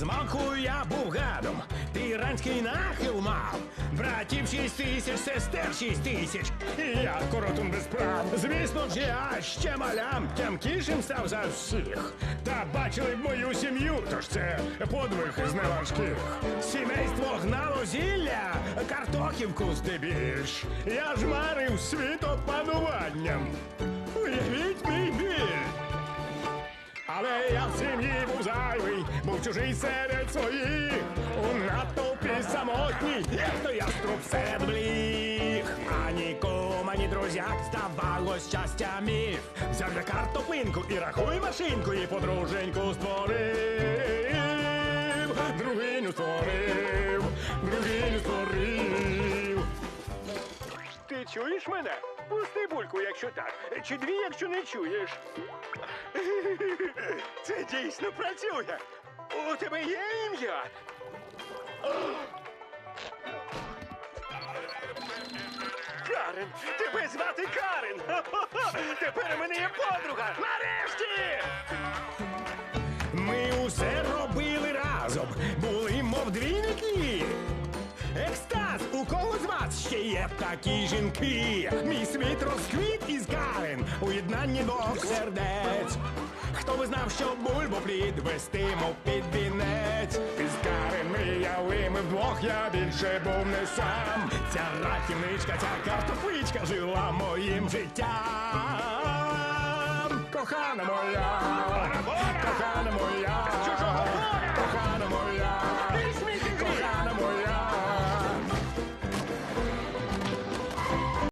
Змалку я був гадом, тиранський нахил мав. Братів шість тисяч, сестер шість тисяч. І я коротун без прав. Звісно ж, я ще малям тямкішим став за всіх. Та бачили б мою сім'ю, тож це подвиг з неважких. Сімейство гнало зілля, картохівку здебільш. Я ж марив світопануванням. Уявіть чужий серед своїх. У натовпі самотній, як то я серед бліг. Ані кум, ані друзяк, здавалось щастя міг. Взяв я картоплинку і рахуй машинку, і подруженьку створив. Другиню створив, другиню створив. Ти чуєш мене? Пусти бульку, якщо так. Чи дві, якщо не чуєш. Це дійсно працює. У тебе є ім'я? Карен! Тебе звати Карен! Тепер у мене є подруга! Нарешті! Ми усе робили разом, були мов двійники. Екстаз, у кого з вас ще є такі жінки? Мій світ розквіт із Карен у єднанні двох сердець. Знав, що бульбу вестимо під вінець? Із Карен ми яли, ми вдвох, я більше був не сам. Ця рахівничка, ця картопличка жила моїм життям. Кохана моя, кохана моя.